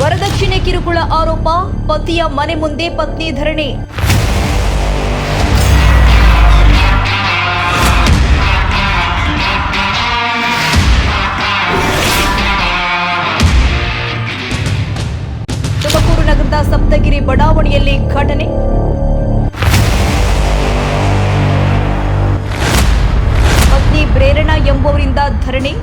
ವರದಕ್ಷಿಣೆ ಕಿರುಕುಳ ಆರೋಪ, ಪತಿಯ ಮನೆ ಮುಂದೆ ಪತ್ನಿ ಧರಣಿ. ತುಮಕೂರು ನಗರದ ಸಪ್ತಗಿರಿ ಬಡಾವಣೆಯಲ್ಲಿ ಘಟನೆ. ಪತ್ನಿ ಪ್ರೇರಣಾ ಎಂಬುವರಿಂದ ಧರಣಿ.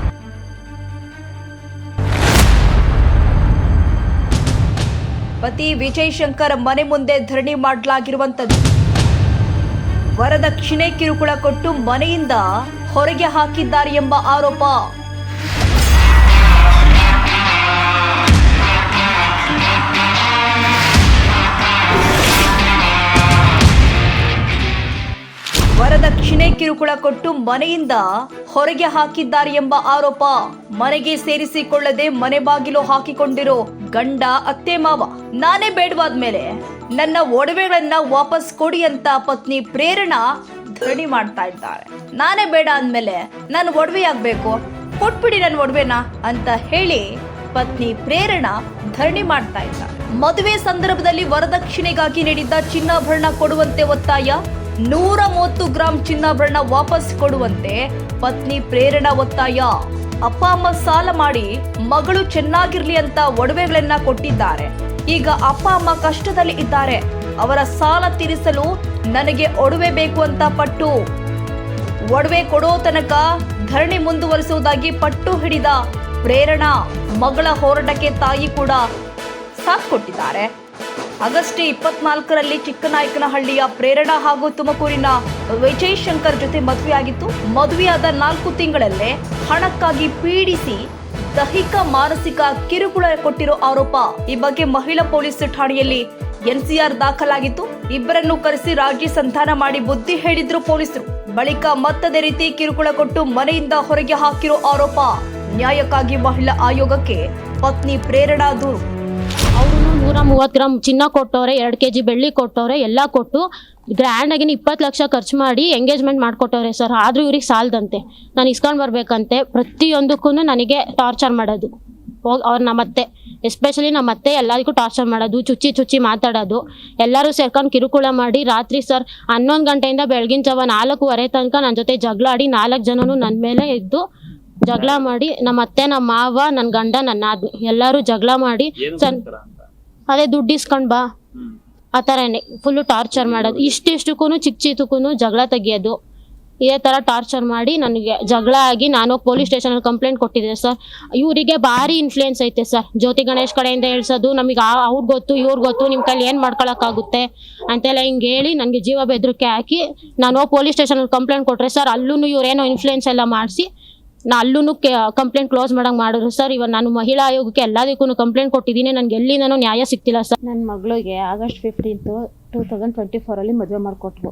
ಪತಿ ವಿಜಯ್ ಶಂಕರ್ ಮನೆ ಮುಂದೆ ಧರಣಿ ಮಾಡಲಾಗಿರುವಂತದ್ದು ವರದಕ್ಷಿಣೆ ಕಿರುಕುಳ ಕೊಟ್ಟು ಮನೆಯಿಂದ ಹೊರಗೆ ಹಾಕಿದ್ದಾರೆ ಎಂಬ ಆರೋಪ. ವರದಕ್ಷಿಣೆ ಕಿರುಕುಳ ಕೊಟ್ಟು ಮನೆಯಿಂದ ಹೊರಗೆ ಹಾಕಿದ್ದಾರೆ ಎಂಬ ಆರೋಪ. ಮನೆಗೆ ಸೇರಿಸಿಕೊಳ್ಳದೆ ಮನೆ ಬಾಗಿಲು ಹಾಕಿಕೊಂಡಿರೋ ಗಂಡ, ಅತ್ತೆ, ಮಾವ, ನಾನೇ ಬೇಡವಾದ್ಮೇಲೆ ನನ್ನ ಒಡವೆಗಳನ್ನ ವಾಪಸ್ ಕೊಡಿ ಅಂತ ಪತ್ನಿ ಪ್ರೇರಣಾ ಧರಣಿ ಮಾಡ್ತಾ ಇದ್ದಾರೆ. ನಾನೇ ಬೇಡ ಅಂದ್ಮೇಲೆ ನನ್ನ ಒಡವೆ ಆಗ್ಬೇಕು ಕೊಟ್ಬಿಡಿ ನನ್ನ ಒಡವೆನ ಅಂತ ಹೇಳಿ ಪತ್ನಿ ಪ್ರೇರಣಾ ಧರಣಿ ಮಾಡ್ತಾ ಇದ್ದಾರೆ. ಮದುವೆ ಸಂದರ್ಭದಲ್ಲಿ ವರದಕ್ಷಿಣೆಗಾಗಿ ನೀಡಿದ್ದ ಚಿನ್ನಾಭರಣ ಕೊಡುವಂತೆ ಒತ್ತಾಯ ನೂರ ಮೂವತ್ತು ಗ್ರಾಂ ಚಿನ್ನಾಭರಣ ವಾಪಸ್ ಕೊಡುವಂತೆ ಪತ್ನಿ ಪ್ರೇರಣಾ ಒತ್ತಾಯ. ಅಪ್ಪ, ಅಮ್ಮ ಸಾಲ ಮಾಡಿ ಮಗಳು ಚೆನ್ನಾಗಿರ್ಲಿ ಅಂತ ಒಡವೆಗಳನ್ನ ಕೊಟ್ಟಿದ್ದಾರೆ. ಈಗ ಅಪ್ಪ, ಅಮ್ಮ ಕಷ್ಟದಲ್ಲಿ ಇದ್ದಾರೆ. ಅವರ ಸಾಲ ತೀರಿಸಲು ನನಗೆ ಒಡವೆ ಬೇಕು ಅಂತ ಪಟ್ಟು. ಒಡವೆ ಕೊಡೋ ತನಕ ಧರಣಿ ಮುಂದುವರಿಸುವುದಾಗಿ ಪಟ್ಟು ಹಿಡಿದ ಪ್ರೇರಣಾ ಮಗಳ ಹೋರಾಟಕ್ಕೆ ತಾಯಿ ಕೂಡ ಸಾಥ್ ಕೊಟ್ಟಿದ್ದಾರೆ. ಆಗಸ್ಟ್ ಇಪ್ಪತ್ನಾಲ್ಕರಲ್ಲಿ ಚಿಕ್ಕನಾಯಕನಹಳ್ಳಿಯ ಪ್ರೇರಣಾ ಹಾಗೂ ತುಮಕೂರಿನ ವಿಜಯ್ ಶಂಕರ್ ಜೊತೆ ಮದುವೆಯಾಗಿತ್ತು. ಮದುವೆಯಾದ ನಾಲ್ಕು ತಿಂಗಳಲ್ಲೇ ಹಣಕ್ಕಾಗಿ ಪೀಡಿಸಿ ದೈಹಿಕ ಮಾನಸಿಕ ಕಿರುಕುಳ ಕೊಟ್ಟಿರೋ ಆರೋಪ ಈ ಬಗ್ಗೆ ಮಹಿಳಾ ಪೊಲೀಸ್ ಠಾಣೆಯಲ್ಲಿ ಎನ್ಸಿಆರ್ ದಾಖಲಾಗಿತ್ತು. ಇಬ್ಬರನ್ನು ಕರೆಸಿ ರಾಜಿ ಸಂಧಾನ ಮಾಡಿ ಬುದ್ಧಿ ಹೇಳಿದ್ರು ಪೊಲೀಸರು. ಬಳಿಕ ಮತ್ತದೇ ರೀತಿ ಕಿರುಕುಳ ಕೊಟ್ಟು ಮನೆಯಿಂದ ಹೊರಗೆ ಹಾಕಿರೋ ಆರೋಪ ನ್ಯಾಯಕ್ಕಾಗಿ ಮಹಿಳಾ ಆಯೋಗಕ್ಕೆ ಪತ್ನಿ ಪ್ರೇರಣಾ ದೂರು. ನೂರ ಮೂವತ್ತು ಗ್ರಾಮ್ ಚಿನ್ನ ಕೊಟ್ಟವ್ರೆ ಎರಡು ಕೆ ಜಿ ಬೆಳ್ಳಿ ಕೊಟ್ಟವ್ರೆ ಎಲ್ಲ ಕೊಟ್ಟು ಗ್ರ್ಯಾಂಡ್ ಆಗಿನ ಇಪ್ಪತ್ತು ಲಕ್ಷ ಖರ್ಚು ಮಾಡಿ ಎಂಗೇಜ್ಮೆಂಟ್ ಮಾಡ್ಕೊಟ್ಟವ್ರೆ ಸರ್ ಆದರೂ ಇವ್ರಿಗೆ ಸಾಲದಂತೆ. ನಾನು ಇಸ್ಕೊಂಡು ಬರ್ಬೇಕಂತೆ. ಪ್ರತಿಯೊಂದಕ್ಕೂ ನನಗೆ ಟಾರ್ಚರ್ ಮಾಡೋದು. ಹೋಗಿ ಅವ್ರು ನಮ್ಮತ್ತೆ. ಎಸ್ಪೆಷಲಿ ನಮ್ಮತ್ತೆ ಎಲ್ಲದಕ್ಕೂ ಟಾರ್ಚರ್ ಮಾಡೋದು ಚುಚ್ಚಿ ಚುಚ್ಚಿ ಮಾತಾಡೋದು. ಎಲ್ಲರೂ ಸೇರ್ಕೊಂಡು ಕಿರುಕುಳ ಮಾಡಿ ರಾತ್ರಿ ಸರ್ ಹನ್ನೊಂದು ಗಂಟೆಯಿಂದ ಬೆಳಗಿನ ಜಾವ ನಾಲ್ಕೂವರೆ ತನಕ ನನ್ನ ಜೊತೆ ಜಗಳ ಆಡಿ ನಾಲ್ಕು ಜನನು ನನ್ನ ಮೇಲೆ ಇದ್ದು ಜಗಳ ಮಾಡಿ ನಮ್ಮ ಅತ್ತೆ ನಮ್ಮ ಮಾವ ನನ್ನ ಗಂಡ ನನ್ನ ಆದ್ಮಿ. ಎಲ್ಲರೂ ಜಗಳ ಮಾಡಿ ಸನ್ ಅದೇ ದುಡ್ಡು ಇಸ್ಕೊಂಡ್ ಬಾ. ಆ ಥರನೇ ಫುಲ್ಲು ಟಾರ್ಚರ್ ಮಾಡೋದು. ಇಷ್ಟಿಷ್ಟಕ್ಕೂ ಚಿಕ್ಕ ಚಿಕ್ಕಕ್ಕೂ ಜಗಳ ತೆಗಿಯೋದು. ಇದೇ ಥರ ಟಾರ್ಚರ್ ಮಾಡಿ ನನಗೆ ಜಗಳ ಆಗಿ ನಾನು ಪೊಲೀಸ್ ಸ್ಟೇಷನಲ್ಲಿ ಕಂಪ್ಲೇಂಟ್ ಕೊಟ್ಟಿದ್ದೆ ಸರ್ ಇವರಿಗೆ ಭಾರಿ ಇನ್ಫ್ಲೂಯೆನ್ಸ್ ಐತೆ ಸರ್ ಜ್ಯೋತಿ ಗಣೇಶ್ ಕಡೆಯಿಂದ ಹೇಳ್ಸೋದು, ನಮಗೆ ಅವ್ರು ಗೊತ್ತು, ಇವ್ರ ಗೊತ್ತು ನಿಮ್ಮ ಕೈಲಿ ಏನು ಮಾಡ್ಕೊಳಕ್ಕಾಗುತ್ತೆ ಅಂತೆಲ್ಲ ಹಿಂಗೆ ಹೇಳಿ ನನಗೆ ಜೀವ ಬೆದರಿಕೆ ಹಾಕಿ ನಾನು ಪೊಲೀಸ್ ಸ್ಟೇಷನಲ್ಲಿ ಕಂಪ್ಲೇಂಟ್ ಕೊಟ್ಟರೆ ಸರ್ ಅಲ್ಲೂ ಇವ್ರೇನೋ ಇನ್ಫ್ಲೂಯೆನ್ಸ್ ಎಲ್ಲ ಮಾಡಿಸಿ ನಾ ಅಲ್ಲೂ ಕಂಪ್ಲೇಂಟ್ ಕ್ಲೋಸ್ ಮಾಡಂಗೆ ಮಾಡಿದ್ರು. ಸರ್, ಇವಾಗ ನಾನು ಮಹಿಳಾ ಆಯೋಗಕ್ಕೆ ಎಲ್ಲದಕ್ಕೂ ಕಂಪ್ಲೇಂಟ್ ಕೊಟ್ಟಿದ್ದೀನಿ. ನನಗೆ ಎಲ್ಲಿ ನ್ಯಾಯ ಸಿಗ್ತಿಲ್ಲ ಸರ್. ನನ್ನ ಮಗಳಿಗೆ August fifteenth two thousand twenty ಫೋರಲ್ಲಿ ಮದುವೆ ಮಾಡಿಕೊಟ್ರು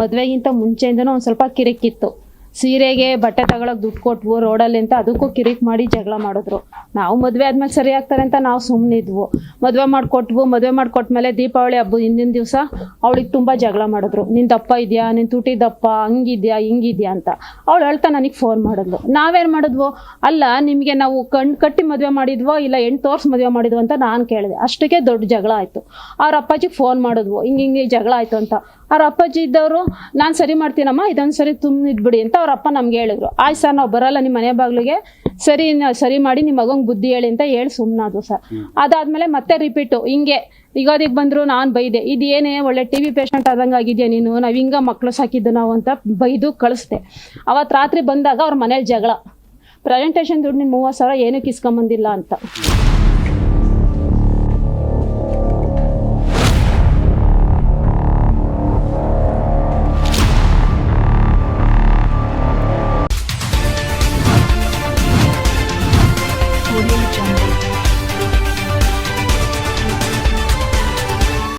ಮದುವೆಗಿಂತ ಮುಂಚೆಯಿಂದನೂ ಒಂದು ಸ್ವಲ್ಪ ಕಿರಿಕಿತ್ತು. ಸೀರೆಗೆ ಬಟ್ಟೆ ತಗೊಳಕ್ ದುಡ್ಡು ಕೊಟ್ವು, ರೋಡಲ್ಲಿ ಅಂತ ಅದಕ್ಕೂ ಕಿರಿಕ್ ಮಾಡಿ ಜಗಳ ಮಾಡಿದ್ರು. ನಾವು ಮದುವೆ ಆದ್ಮೇಲೆ ಸರಿ ಆಗ್ತಾರೆ ಅಂತ ನಾವು ಸುಮ್ಮನಿದ್ವು ಮದುವೆ ಮಾಡಿಕೊಟ್ವು, ಮದುವೆ ಮಾಡಿಕೊಟ್ಮೇಲೆ ದೀಪಾವಳಿ ಹಬ್ಬ ಹಿಂದಿನ ದಿವಸ ಅವಳಿಗೆ ತುಂಬ ಜಗಳ ಮಾಡಿದ್ರು. ನಿನ್ ದಪ್ಪ ಇದೆಯಾ? ನಿನ್ ತುಟಿ ದಪ್ಪ? ಹಂಗಿದ್ಯಾ? ಹಿಂಗಿದ್ಯಾ? ಅಂತ. ಅವಳು ಹೇಳ್ತಾ ನನಗೆ ಫೋನ್ ಮಾಡಿದ್ಲು. ನಾವೇನು ಮಾಡಿದ್ವು? ಅಲ್ಲ, ನಿಮಗೆ ನಾವು ಕಣ್ ಕಟ್ಟಿ ಮದುವೆ ಮಾಡಿದ್ವೋ, ಇಲ್ಲ ಹೆಣ್ಣು ತೋರ್ಸಿ ಮದುವೆ ಮಾಡಿದ್ವು ಅಂತ ನಾನು ಕೇಳಿದೆ. ಅಷ್ಟಕ್ಕೆ ದೊಡ್ಡ ಜಗಳ ಆಯಿತು. ಅವ್ರ ಅಪ್ಪಾಜಿಗೆ ಫೋನ್ ಮಾಡಿದ್ವು. ಹಿಂಗೆ ಹಿಂಗೆ ಜಗಳ ಆಯಿತು ಅಂತ. ಅವ್ರ ಅಪ್ಪಾಜಿ ಇದ್ದವರು, ನಾನು ಸರಿ ಮಾಡ್ತೀನಮ್ಮ ಇದೊಂದು ಸರಿ ತುಂಬಿದ್ಬಿಡಿ ಅಂತ ಅವ್ರ ಅಪ್ಪ ನಮ್ಗೆ ಹೇಳಿದ್ರು. ಆಯ್ತು ಸರ್ ನಾವು ಬರಲ್ಲ ನಿಮ್ಮ ಮನೆ ಬಾಗಿಲಿಗೆ. ಸರಿ ಸರಿ ಮಾಡಿ ನಿಮ್ಮ ಮಗಂಗೆ ಬುದ್ಧಿ ಹೇಳಿ ಅಂತ ಹೇಳಿ ಸುಮ್ಮನಾದ್ರು ಸರ್. ಅದಾದ್ಮೇಲೆ ಮತ್ತೆ ರಿಪೀಟು ಹಿಂಗೆ ಯುಗಾದಿಗೆ ಬಂದರು ನಾನು ಬೈದೆ ಇದು ಏನೇ ಒಳ್ಳೆ ಟಿ ವಿ ಪೇಷಂಟ್ ಆದಂಗೆ ಆಗಿದೆಯಾ ನೀನು? ನಾವು ಹಿಂಗೆ ಮಕ್ಕಳು ಸಾಕಿದ್ದು ನಾವು ಅಂತ ಬೈದು ಕಳಿಸ್ದೆ. ಅವತ್ತು ರಾತ್ರಿ ಬಂದಾಗ ಅವ್ರ ಮನೇಲಿ ಜಗಳ. ಪ್ರೆಸೆಂಟೇಷನ್ ದುಡ್ಡು ನಿಮ್ಮ ಮೂವತ್ತು ಸಾವಿರ ಏನಕ್ಕೆ ಇಸ್ಕೊಂಬಂದಿಲ್ಲ ಅಂತ.